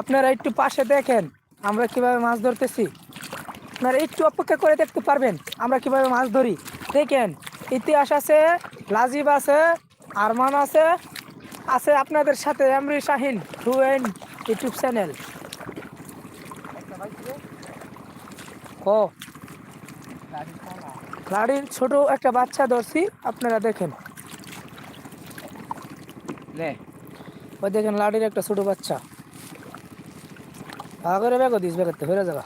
আপনারা একটু পাশে দেখেন, আমরা কীভাবে মাছ ধরতেছি। আপনারা একটু অপেক্ষা করে দেখতে পারবেন, আমরা কীভাবে মাছ ধরি। দেখেন, ইতিহাস আছে, লাজিব আছে, আরমান আছে আছে আপনাদের সাথে এমরি শাহিন টু এন ইউটিউব চ্যানেল। ও, গাড়ির ছোট একটা বাচ্চা ধরছি, আপনারা দেখেন। ওই দেখেন লাডির একটা ছোট বাচ্চা। আগরে ব্যাগও দিস ব্যাগের হয়ে যাবা।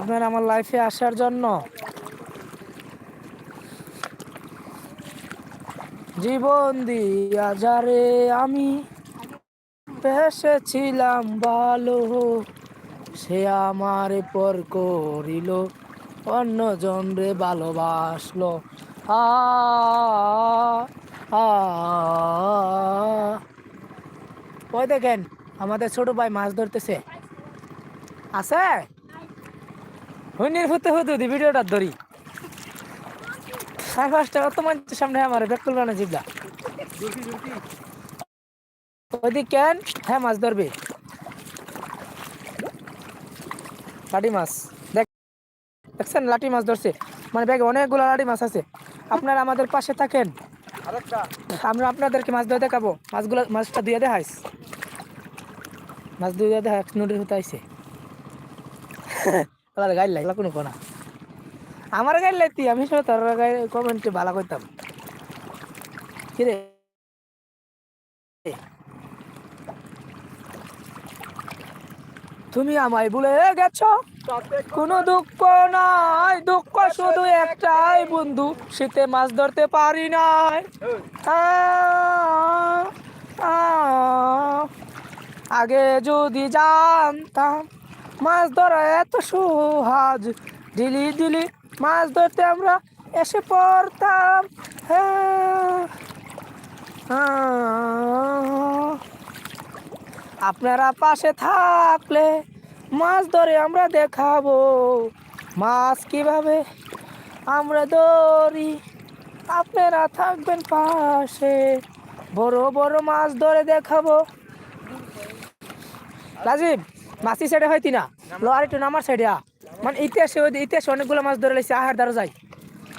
আপনার আমার লাইফে আসার জন্য। জীবন দিয়া যারে আমি পেশেছিলাম ভালো সে আমার পর করিল। অন্য জন রে ভালোবাসলো। ওই দেখেন, আমাদের ছোট ভাই মাছ ধরতেছে। আছে? হুইনের হতে হতে দি ভিডিওটা ধরি। সাড়ে পাঁচটা কত মানুষের সামনে আমার বেকুল বানা জিবলা? ওইদিক কেন? হ্যাঁ মাছ ধরবে। লাঠি মাছ। দেখছেন লাঠি মাছ ধরছে। মানে ব্যাগে অনেকগুলো লাঠি মাছ আছে। আপনারা আমাদের পাশে থাকেন। আমরা আপনাদেরকে মাছ ধরে দেখাবো। মাছগুলো মাছটা দিয়ে দেখাইস। মাছ দিয়ে দেখা নদীর হতে আইসে তাহলে গাইড লাগলা কোনো কোনা। আমার গাইড লাগতি আমি সব তোর গাই কমেন্টে ভালো করতাম কিরে তুমি আমায় ভুলে গেছো? কোনো দুঃখ নাই। দুঃখ শুধু একটাই বন্ধু। শীতে মাছ ধরতে পারি নাই। আগে যদি জানতাম মাছ ধরা এত সুহাজ। দিলি দিলি মাছ ধরতে আমরা এসে পড়তাম। হ্যাঁ, আপনারা পাশে থাকলে মাছ ধরে আমরা দেখাবো। মাছ কীভাবে আমরা ধরি? আপনারা থাকবেন পাশে। বড় বড় মাছ ধরে দেখাবো। রাজীব মাসি সাইডে হয়তি না লোয়ার একটু নামার সাইডে আ। মানে ইতিহাসে ইতিহাসে অনেকগুলো মাছ ধরে লাইছে, আহার দ্বারা যাই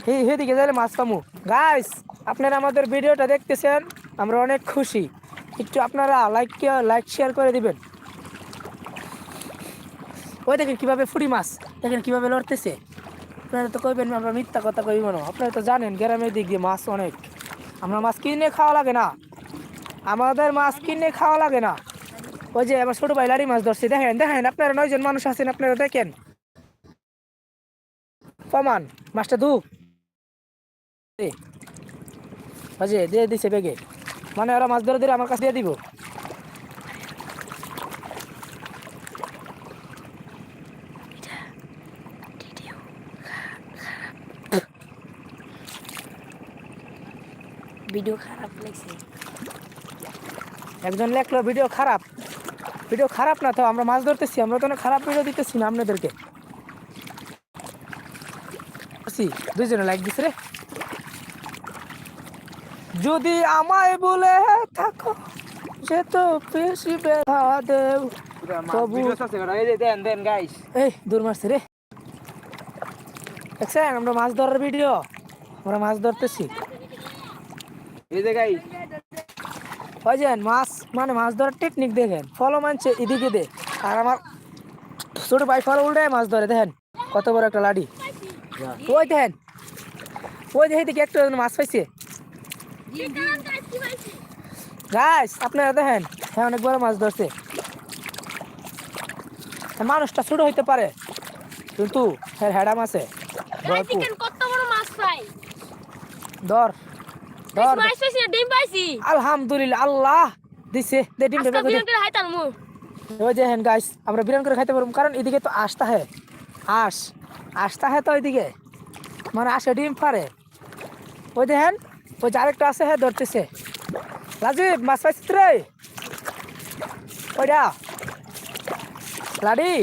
হে হেদিকে যাইলে মাছ পামু। গাইস আপনারা আমাদের ভিডিওটা দেখতেছেন, আমরা অনেক খুশি। একটু আপনারা লাইক লাইক শেয়ার করে দিবেন। ওই দেখেন কীভাবে ফুড়ি মাছ, দেখেন কীভাবে লড়তেছে। আপনারা তো কইবেন আমরা মিথ্যা কথা কইব না। আপনারা তো জানেন গ্রামের দিক দিয়ে মাছ অনেক। আমরা মাছ কিনে খাওয়া লাগে না। আমাদের মাছ কিনে খাওয়া লাগে না। ওই যে আবার ছোট ভাই লাড়ি মাছ ধরছে, দেখেন দেখেন, আপনারা নয়জন মানুষ আছেন, আপনারা দেখেন। প্রমাণ মাছটা দু ওই যে, দিয়ে দিছে বেগে মানে ওরা মাছ ধরে ধরে আমার কাছে দিয়ে দিব। ভিডিও খারাপ লাগছে। একজন লেখলো ভিডিও খারাপ। ভিডিও খারাপ না তো আমরা মাছ ধরতেছি আমরা তো খারাপ ভিডিও দিতেছি না আপনাদেরকে। দুইজনে লাইক দিছে রে। যদি আমায় বলে থাকো সে তো বেশি ব্যথা তবু- দেন দেন গাইস এই দূর মারছে রে। দেখছেন আমরা মাছ ধরার ভিডিও আমরা মাছ ধরতেছি। এই যে গাইস বুঝছেন মাছ মানে মাছ ধরার টেকনিক দেখেন। ফলো মানছে এদিকে দে। আর আমার ছোট ভাই ফলো উল্টে মাছ ধরে দেখেন। কত বড় একটা লাডি ওই দেখেন। ওই দেখে একটা মাছ পাইছে। গাছ আপনারা দেখেন হ্যাঁ অনেক বড় মাছ ধরছে। হ্যাঁ, মানুষটা ছোট হইতে পারে কিন্তু হ্যাঁ হ্যাডাম আছে ধর ধর। আলহামদুলিল্লাহ আল্লাহ দিছে। দে ডিম করে। ওই যে হেন গাইস আমরা বিরান করে খাইতে পারব কারণ এদিকে তো আসতা হে আস আসতা হে তো ওইদিকে। মানে আসে ডিম পারে ওই দেখেন ওই আরেকটা আছে হ্যাঁ ধরতেছে। রাজীব, মাছ পাইছিস রে? ওইটা লাডি।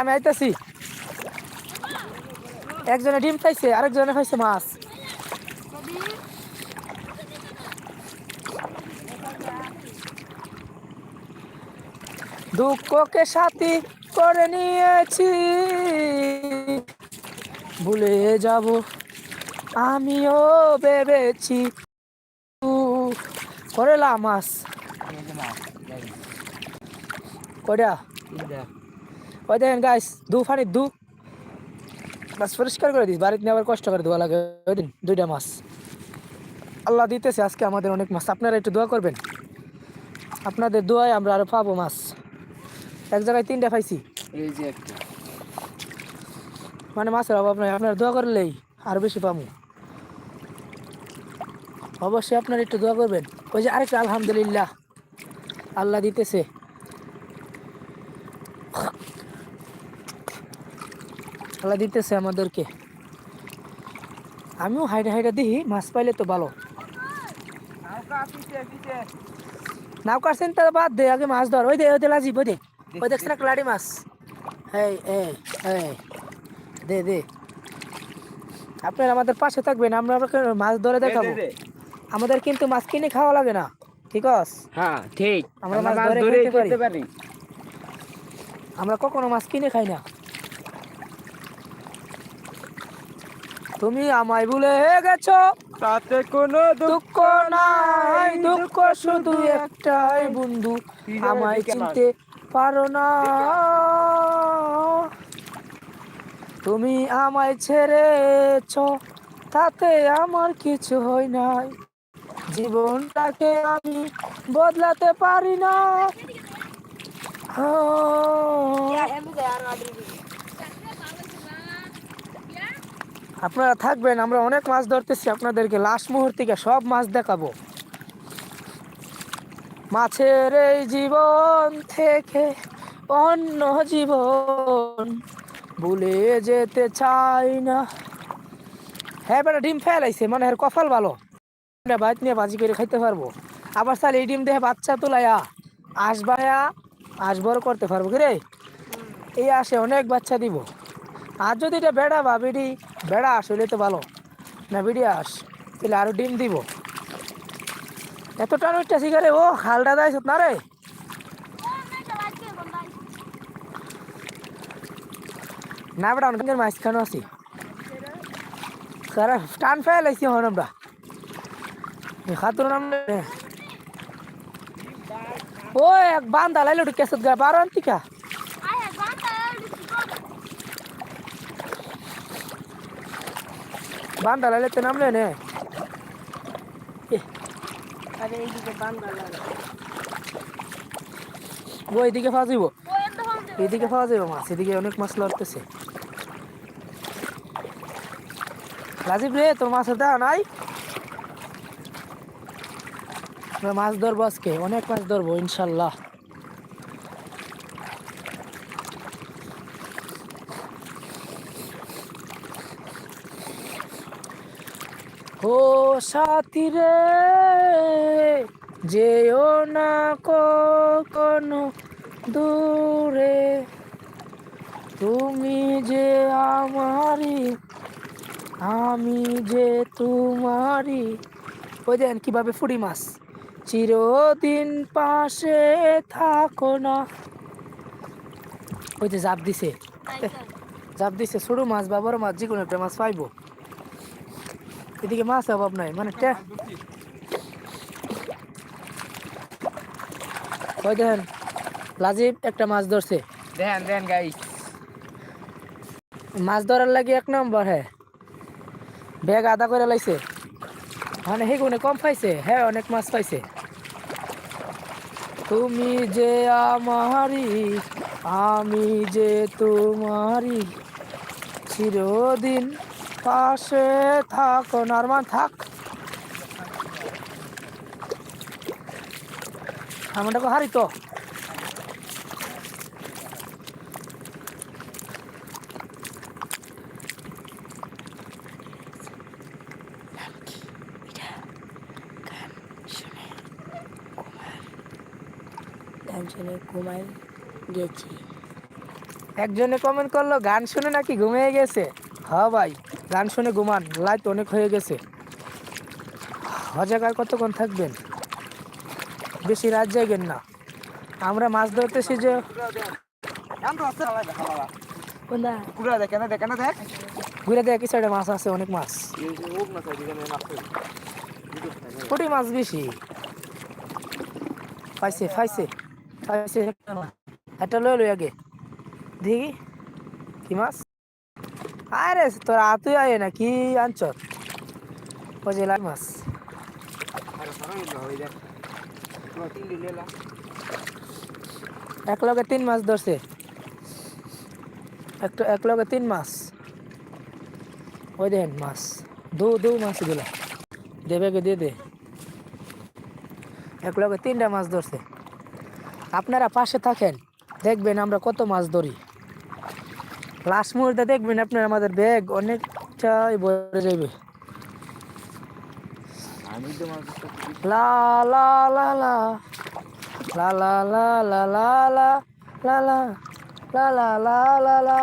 আমি আইতেছি। একজনে ডিম খাইছে, আরেকজনে খাইছে মাছ। দুঃখকে সাথী করে নিয়েছি। ভুলে যাব। আমিও ভেবেছি করেলা মাছ। কয়টা ওই দেখেন গাইস দু ফানি, দু। মাছ পরিষ্কার করে দিস বাড়িতে নিয়ে আবার কষ্ট করে দেওয়া লাগে। ওই দিন দুইটা মাছ। আল্লাহ দিতেছে আজকে আমাদের অনেক মাছ। আপনারা একটু দোয়া করবেন। আপনাদের দোয়ায় আমরা আরও পাবো মাছ। এক জায়গায় তিনটা পাইছি। এই যে একটা। মানে মাছের অভাব নাই, আপনার দোয়া করলেই আর বেশি পাবো অবশ্যই আপনার একটু দোয়া করবেন। ওই যে আরেকটা আলহামদুলিল্লাহ, আল্লাহ দিতেছে। আল্লাহ দিতেছে আমাদেরকে। আমিও হাইডে হাইডে দিই, মাছ পাইলে তো ভালো। নাও কাটছেন তো বাদ দে, আগে মাছ ধর। ওই দে ওই দে লাজি ওই দে। ওই দেখছেন না লাড়ি মাছ। এই এই এই। দে দে। আপনারা আমাদের পাশে থাকবেন আমরা মাছ ধরে দেখাবো। আমাদের কিন্তু মাছ কিনে খাওয়া লাগে না ঠিক আছে হ্যাঁ ঠিক। আমরা মাছ ধরে খেতে পারি। আমরা কখনো মাছ কিনে খাই না। তুমি আমায় ভুলে গেছো। তাতে কোনো দুঃখ নাই দুঃখ শুধু একটাই বন্ধু। আমায় চিনতে পারো না। তুমি আমায় ছেড়েছ, তাতে আমার কিছু হয় নাই। জীবনটাকে আমি বদলাতে পারি না। আপনারা থাকবেন, আমরা অনেক মাছ ধরতেছি, আপনাদেরকে লাস্ট মুহূর্তে সব মাছ দেখাবো। মাছের এই জীবন থেকে অন্য জীবন ভুলে যেতে চাই না। হ্যাঁ বেটা ডিম ফেলাইছে মানে এর কপাল ভালো। বাইক নিয়ে বাজি করে খাইতে পারব। আবার তাহলে এই ডিম দেখে বাচ্চা তোলাইয়া আসবায়া আসবর করতে পারব কি রে? এই আসে অনেক বাচ্চা দিব। আর যদি এটা বেড়া বা বিডি বেড়া আসলে তো ভালো। না বিডি আস তাহলে আরও ডিম দিব। এত টান শিকারে ও হালটা দেয় না রে? না বেটা অনেকের মাঝখানে আছি সারা টান ফেলাইছি হন আমরা খাতুর নাম ও এক বান্দা লাইলো কেসত গা বারো আন্তিকা বান্দা লাইলে তো নামলে নে ও এদিকে ফাঁসিব এদিকে পাওয়া যাবে মাছ এদিকে অনেক মাছ লড়তেছে রাজীব রে, তোর মাছের দেখা নাই? মাছ ধরবো আজকে, অনেক মাছ ধরবো, ইনশাল্লাহ। ও সাথী রে, যেও না কখনো দূরে। তুমি যে আমারই আমি যে তোমারই ওই দেন কীভাবে ফুড়ি মাছ। চিরদিন পাশে থাকো না। ওই যে জাপ দিছে। জাপ দিছে ছোট মাছ বা বড় মাছ যে কোনো একটা মাছ পাইবো। এদিকে মাছ অভাব নাই মানে ওই দেখেন লাজিব একটা মাছ ধরছে। দেন দেন গাইস। মাছ ধরার লাগে এক নম্বর হ্যাঁ ব্যাগ আদা করে লাইছে। মানে সেগুনে কম পাইছে। হ্যাঁ অনেক মাছ পাইছে। তুমি যে আমারি, আমি যে তোমারি, চিরদিন পাশে থাকো নরমান থাক। আমারটা হারি তো টেনশনে ঘুমাই গেছি একজনে কমেন্ট করল গান শুনে নাকি ঘুমিয়ে গেছে? হ্যাঁ ভাই গান শুনে ঘুমান লাইট অনেক হয়ে গেছে। হজাগার কতক্ষণ থাকবেন? বেশি রাত যাইবেন না। আমরা মাছ ধরতেছি যে ঘুরে দেখ কি সাইডে মাছ আছে অনেক মাছ। মাছ বেশি? পাইছে পাইছে পাইছে। একটা লই লই আগে। দেখি, কি মাছ? আরে, তোর আতুই আয় না, কি আনছ? লাল মাছ। এক লগে তিন মাছ ধরছে। একটা, এক লগে তিন মাছ। ওই দেখেন মাছ। দু দু মাছগুলা দেবে কে দিয়ে দে। এক লগে তিনটা মাছ ধরছে। আপনারা পাশে থাকেন। দেখবেন আমরা কত মাছ ধরি লাস্ট মুহূর্তে দেখবেন আপনার আমাদের ব্যাগ অনেকটাই ভরে যাবে আমি লা লা লা লা লা লা লা লা লা লা লা লা লা লা লা লা লা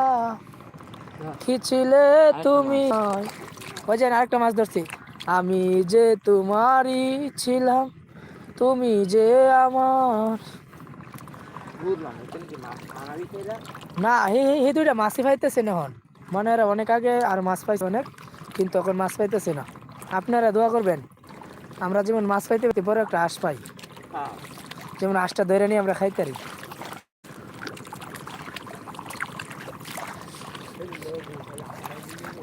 কি ছিলে তুমি ওই যে আরেকটা মাছ ধরছি আমি যে তোমারই ছিলাম তুমি যে আমার বুঝলাম না হে দুইটা মাছই পাইতেছে না এখন মানে এরা অনেক আগে আর মাছ পাইছে অনেক কিন্তু এখন মাছ পাইতেছে না। আপনারা দোয়া করবেন আমরা যেমন মাছ পাইতে পাইতে বড় একটা আশ পাই। যেমন আশটা ধরে নিয়ে আমরা খাইতে পারি।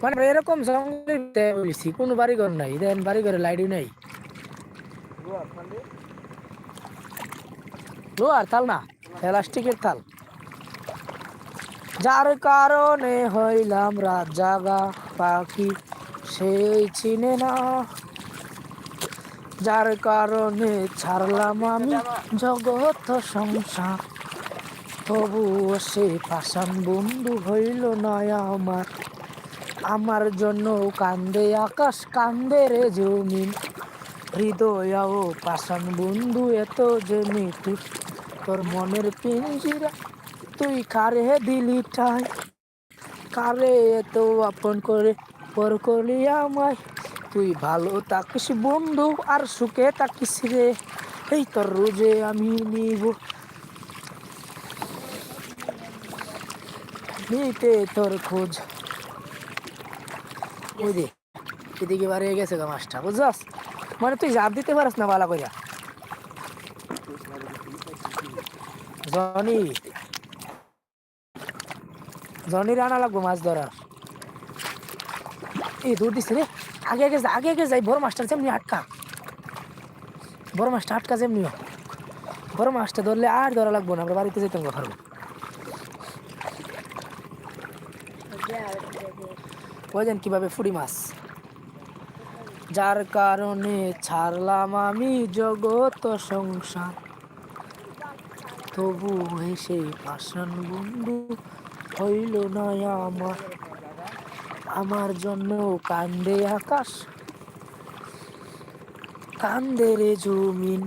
মানে এরকম জঙ্গলে বলেছি কোনো বাড়িঘর নাই দেন বাড়িঘরে লাইটই নাই। লোহার থাল না প্লাস্টিকের থাল। যার কারণে হইলাম রাত জাগা পাখি, সেই চিনে না। যার কারণে ছাড়লাম আমি জগৎ সংসার। তবুও সে পাষাণ বন্ধু হইল না আমার। আমার জন্য কান্দে আকাশ, কান্দে রে জমিন। হৃদয় ও পাষাণ বন্ধু এত যে মৃত্যু তোর মনের পিঞ্জিরা, তুই কারে দিলি ঠাই? কারে এত আপন করে পর করলি আমায়? তুই ভালো থাকিস বন্ধু, আর সুখে থাকিস রে। এই তোর রোজে আমি নিব। নিতে তোর খোঁজ। ওই দে এদিকে বাড়ি গেছে গা মাছটা, বুঝছস? মানে তুই জাপ দিতে পারিস না বালা কইরা। জনি। জনি রানা লাগবো মাছ ধরার। এই দূর দিছে রে। আগে আগে আগে আগে যাই, বড় মাছটা যেমনি আটকা। বড় মাছটা আটকা যেমনি বড় মাছটা ধরলে আর ধরা লাগবো না, আমরা বাড়িতে যেতাম পারব বুঝেন কীভাবে ফুড়ি মাছ? যার কারণে ছাড়লাম আমি জগত সংসার। তবু হেসে পাষাণ বন্ধু, হইল না আমার। আমার জন্য কান্দে আকাশ, কান্দে রে জমিন।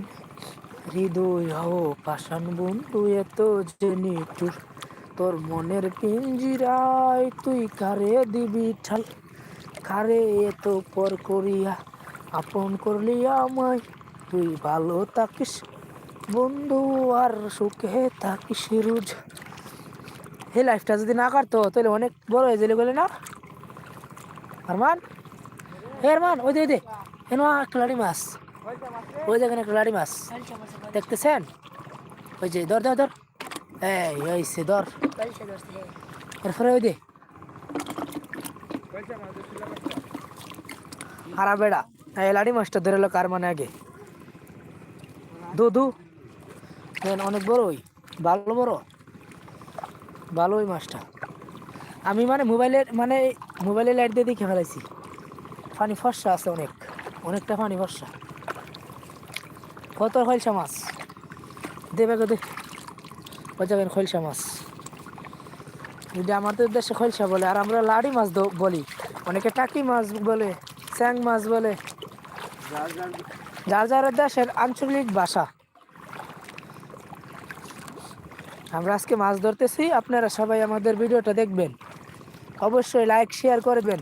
হৃদয় ও পাষাণ বন্ধু, এত জেনে তোর তোর মনের পিঞ্জিরায় তুই কারে দিবি ঠাল? কারে এত পর করিয়া আপন করলি আমায়? তুই ভালো থাকিস? বন্ধু, আর সুখে থাকিস রোজ। হে লাইফটা যদি না কাটতো, তাহলে অনেক বড় হয়ে গেলে বলে না? আরমান? হে আরমান, ওই দে ওই দে। একটা লাড়ি মাছ। ওই দেখেন একটা লাড়ি মাছ। দেখতেছেন? ওই যে, ধর ধর ধর। এই ওই সে, ধর। এরপরে ওই দে। হারা বেড়া এই লাড়ি মাছটা ধরে এলো কার মানে আগে। দু দু। দেন অনেক বড় ওই ভালো বড়? ভালো ওই মাছটা। আমি মানে মোবাইলের মানে মোবাইলে লাইট দিয়ে দেখে ফেলাইছি। পানি ফর্সা আছে অনেক। অনেকটা পানি ফর্সা। কত খৈলসা মাছ? দেবে ওই যাবেন খৈলসা মাছ? যদি আমাদের দেশে খৈলসা বলে, আর আমরা লাড়ি মাছ বলি, অনেকে টাকি মাছ বলে, স্যাং মাছ বলে। যার যার দেশের আঞ্চলিক ভাষা। আমরা আজকে মাছ ধরতেছি, আপনারা সবাই আমাদের ভিডিওটা দেখবেন। অবশ্যই লাইক শেয়ার করবেন।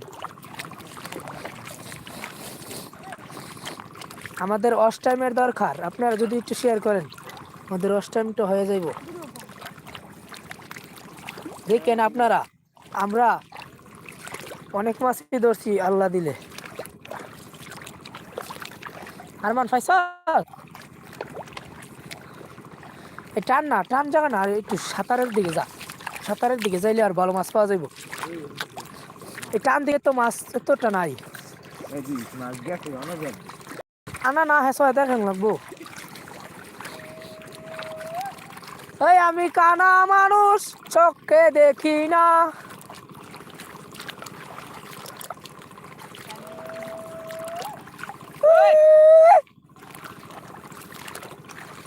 আমাদের অস টাইমের দরকার, আপনারা যদি একটু শেয়ার করেন, আমাদের অস টাইমটা হয়ে যাইব। দেখেন আপনারা, আমরা অনেক মাছই ধরছি, আল্লাহ দিলে। আরমান ফাইসাল? এই টান না, টান জায়গা না একটু সাঁতারের দিকে যা। সাঁতারের দিকে যাইলে আর ভালো মাছ পাওয়া যাইব। এই টান দিকে তো মাছ এতটা নাই। আনা না হ্যাঁ সবাই দেখান লাগবো। এই আমি কানা মানুষ, চোখে দেখি না।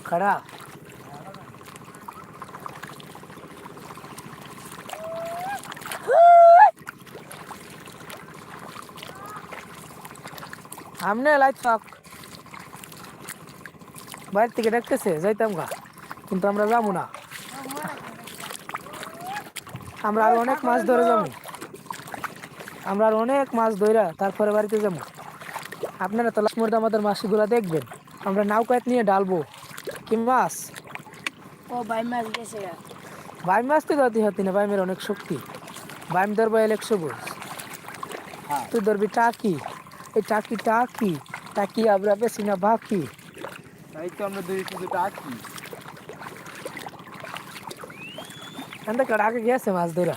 খাড়া। আমনে লাইট থাক। বাইরে থেকে ডাকতেছে যাইতাম গা। কিন্তু আমরা যাব না। আমরা আর অনেক মাছ ধরে যাব। আমরা আর অনেক মাছ ধরে তারপরে বাড়িতে যাব। আপনারা তো মধ্যে আমাদের মাছগুলো দেখবেন। আমরা নাউকাত নিয়ে ডালবো। কি মাছ? ও ভাই মাছ গেছে গা। বাইম মাছ তো ধরতে হতি না বাইমের অনেক শক্তি। বাইম ধরবো একশো বোঝ হ্যাঁ। তুই ধরবি টাকি এই টাকি টাকি টাকি আমরা বেশি না বাকি। তাই তো আমরা দুই শুধু টাকি। গেছে মাছ ধরা?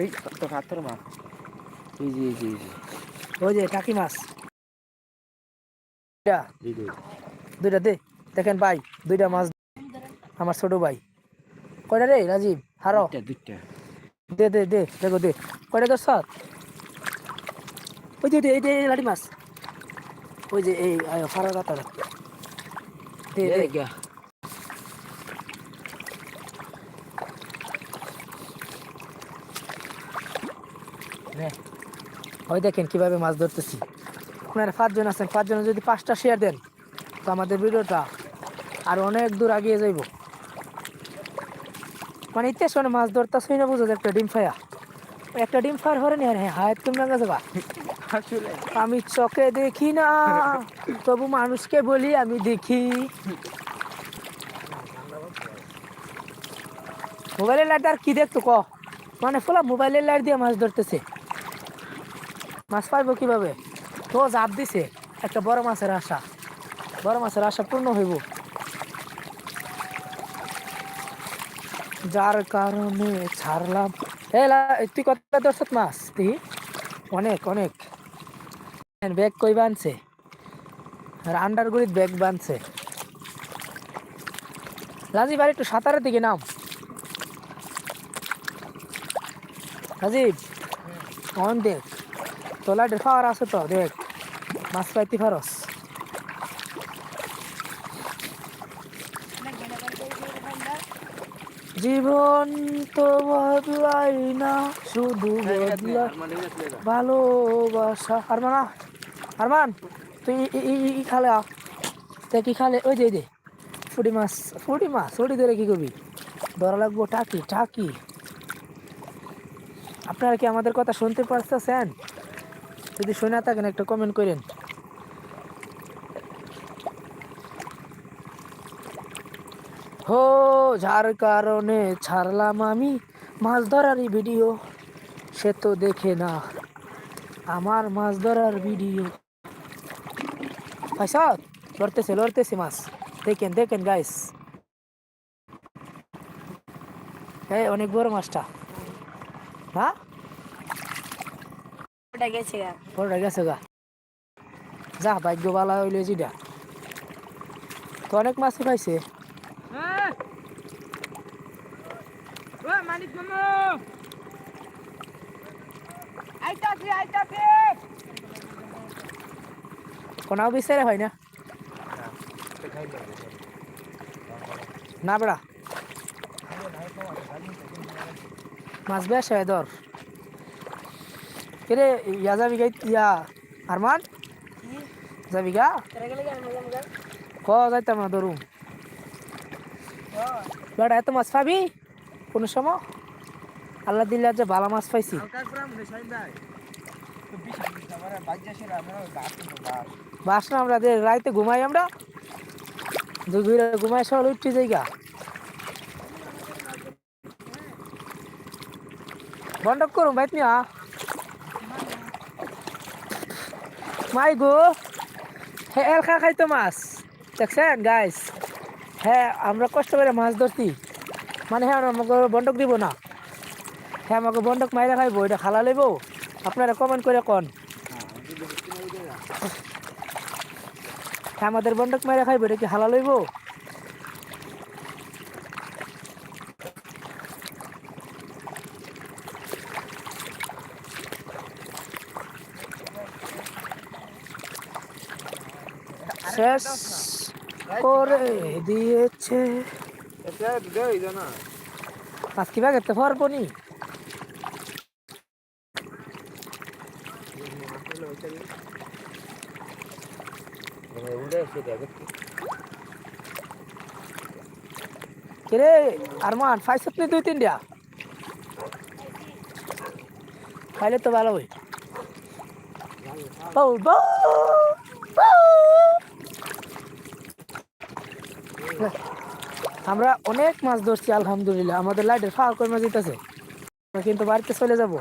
এই তো কাতর মাছ। এই এই যে এই যে। ওই যে টাকি মাছ। দুইটা, দে দেখেন ভাই দুইটা মাছ আমার ছোট ভাই। কয়টা রে রাজীব? হারো। দুইটা দে দে দে দেখো দে। কয়টা সাত ওই যে এই যে লাঠি মাছ ওই যে এই ফারা কাতাটা ওই দেখেন কীভাবে মাছ ধরতেছি আপনারা পাঁচজন আছেন পাঁচজনে যদি পাঁচটা শেয়ার দেন তো আমাদের ভিডিওটা আর অনেক দূর আগিয়ে যাইব। মানে ইতিহাস মানে মাছ ধরতেছি না বুঝো যে একটা ডিম ফায়া। একটা ডিম ফায়ার হরে নি হ্যাঁ হায়াত তুমি না গেছে আসলে, আমি চোখে দেখি না। তবু মানুষকে বলি, আমি দেখি। মোবাইলের লাইট আর কি দেখতো ক? মানে ফোলা মোবাইলের লাইট দিয়ে মাছ ধরতেছে। মাছ পাইবো কীভাবে? তো জাপ দিছে, একটা বড় মাছের আশা। বড় মাছের আশা পূর্ণ হইব। যার কারণে ছাড়লাম। এ তুই কত দর্শক মাছ, তুই? অনেক অনেক। ব্যাগ কই বানছে আর আন্ডারগুড়িত ব্যাগ বানছে রাজীব আর একটু সাঁতারের দিকে নাম রাজীব অন দেখ তোলা ফাওয়ার আছে তো দেখ মাছ পাইতি ফারস জীবন তো বদলাই না শুধু বদলা ভালোবাসা আরমান আ। আরমান, তুই ই- খালে আ। তে কি খালে? ওই এই যে। ফুটি মাছ ফুটি মাছ, ফুটি ধরে কি করবি? ধরা লাগবো টাকি টাকি। আপনারা কি আমাদের কথা শুনতে পারতেছেন? যদি শুনে থাকেন, একটা কমেন্ট করেন। হো, যার কারণে ছাড়লাম আমি মাছ ধরারই ভিডিও সে তো দেখে না। আমার মাছ ধরার ভিডিও পয়সা লড়তেছে লড়তেছে মাছ দেখেন দেখেন গাইস এই অনেক বড় মাছটা হ্যাঁ ওটা গেছে গা বড়টা গেছে গা যা ভাগ্য বালা হইলে যেটা তো অনেক মাছই পাইছে মানিক মামু আইতাছি আইতাছি কোনাও বিচারে হয় না? না বেড়া মাছ বেশ হয় দর কিরে ইয়া যাবি গাই ইয়া আরমান যাবি গা ক যাইতাম না ধরুম বেড়া এত মাছ পাবি? কোনো সময় আল্লাহ দিলে যে ভালো মাছ পাইছি। ভাই বাস না আমরা রাইতে ঘুমাই আমরা। দুই ঘুরে ঘুমাই, সকাল উঠছি জায়গা বন্ধক করুন বাইত নিয়া। মাই গো হ্যাঁ এলখা খাইতো মাছ। দেখছেন গাইস হ্যাঁ আমরা কষ্ট করে মাছ ধরছি। মানে হ্যাঁ আমাকে বন্ধক দিব না। হ্যাঁ আমাকে বন্ধক মাইরা খাইবো, এটা খালা লইব। আপনারা কমেন্ট করে কন। আমাদের বন্ধক মাইরা খাইবো এটা কি হালাল হইব? শেষ করে দিয়েছে। এটা দেই না। মাছ কিবা করতে পারব নি উড়ে এসে দেখে কিরে, আরমান ফাইসত নি দুই খাইলে তো ভালো হই বউ। আমরা অনেক মাছ ধরছি, আলহামদুলিল্লাহ। আমাদের লাইটের ফাঁক মাছ দিতেছে কিন্তু বাড়িতে চলে যাব।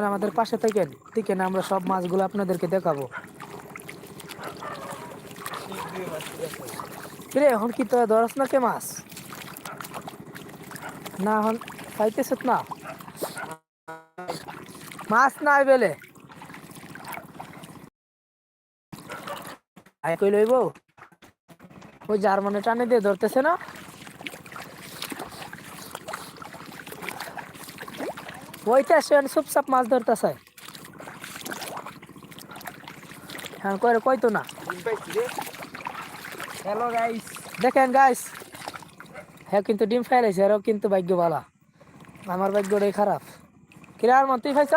আপনারা আমাদের পাশে থাকেন ঠিক না, আমরা সব মাছগুলো আপনাদেরকে দেখাবো। এখন কি তো ধরস না কে মাছ? না, এখন পাইতেছ না। মাছ নাই বেলে। আয় কই লইব? ওই জার্মানে টানে দিয়ে ধরতেছে না? ওইটা সে চুপচাপ মাছ ধরতেছে। হ্যাঁ কই কইতো না। হ্যালো গাইস দেখেন গাইস হ্যাঁ কিন্তু ডিম ফেলাইছে আরও কিন্তু ভাগ্য ভালো আমার ভাগ্যটাই খারাপ। কিরে আরমান তুই খাইছ?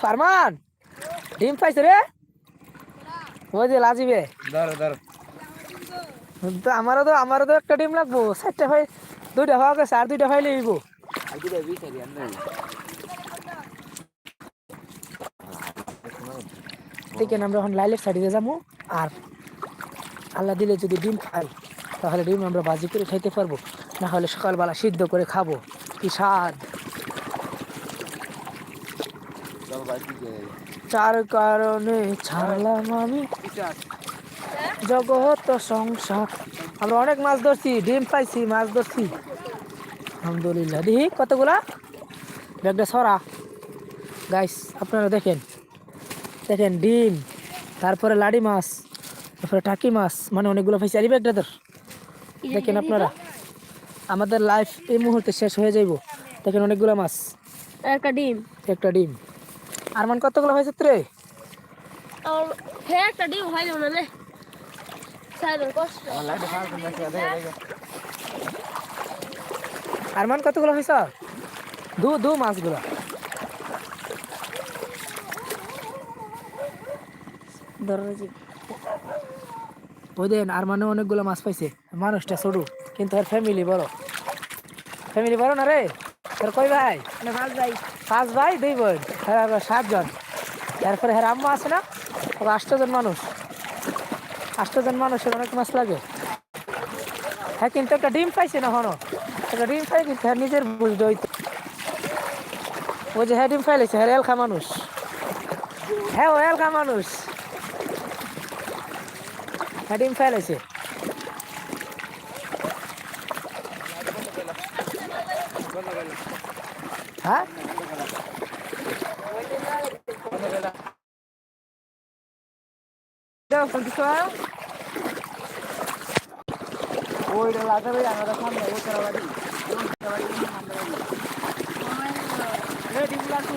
ফারমান ডিম পাইছে রে? ওই যে লাজিবে ধরো ধরো। আমারও তো আমারও তো একটা ডিম লাগবো। চারটা ফাই দুইটা হওয়া গেছে আর দুইটা ফাইলে দিব সারি আন্দাই দেখেন আমরা এখন লাইলের সাইডে যাব আর আল্লাহ দিলে যদি ডিম খাই তাহলে ডিম আমরা ভাজি করে খাইতে পারব। না হলে সকালবেলা সিদ্ধ করে খাব। কি স্বাদ। যার কারণে ছাড়লাম আমি জগত সংসার। আমরা অনেক মাছ ধরছি ডিম পাইছি মাছ ধরছি। আলহামদুলিল্লাহ দেখি কতগুলা ব্যাগটা সরা গাইস আপনারা দেখেন দেখেন ডিম তারপরে লাডি মাছ তারপরে টাকি মাছ মানে অনেকগুলো পাইছি আর এই ব্যাগটা ধর দেখেন আপনারা আমাদের লাইফ এই মুহূর্তে শেষ হয়ে যাইব দেখেন অনেকগুলো মাছ একটা ডিম একটা ডিম আর মান কতগুলো হয়েছে রে আর একটা ডিম হয় না কষ্ট আমার লাইট ফাল করে দেখে দেখে আর মান কতগুলো হয়েছে? দু দু মাছগুলো। দেন আর মানে অনেকগুলো মাছ পাইছে। মানুষটা ছোট কিন্তু আর ফ্যামিলি বড়। ফ্যামিলি বড় না রে? তোর কই ভাই? না ভাগ ভাই। পাঁচ ভাই দুই বোন। সাতজন। তারপরে হ্যাঁ আম্মা আছে না? আষ্টজন মানুষ। আষ্টজন মানুষের অনেক মাছ লাগে। হ্যাঁ কিন্তু একটা ডিম পাইছে না হনো ডিম পাই কিন্তু হ্যাঁ নিজের বুঝতে হইতো ও যে হ্যাঁ ডিম ফাইলেছে হ্যাঁ এলখা মানুষ। হ্যাঁ ও এলখা মানুষ। হ্যাঁ ডিম ফাইলেছে হ্যাঁ? দাও, ফোন কিছু ওইটা লাগাবে আমরা সামনে ওই করা বাড়ি রে ডিম লাগু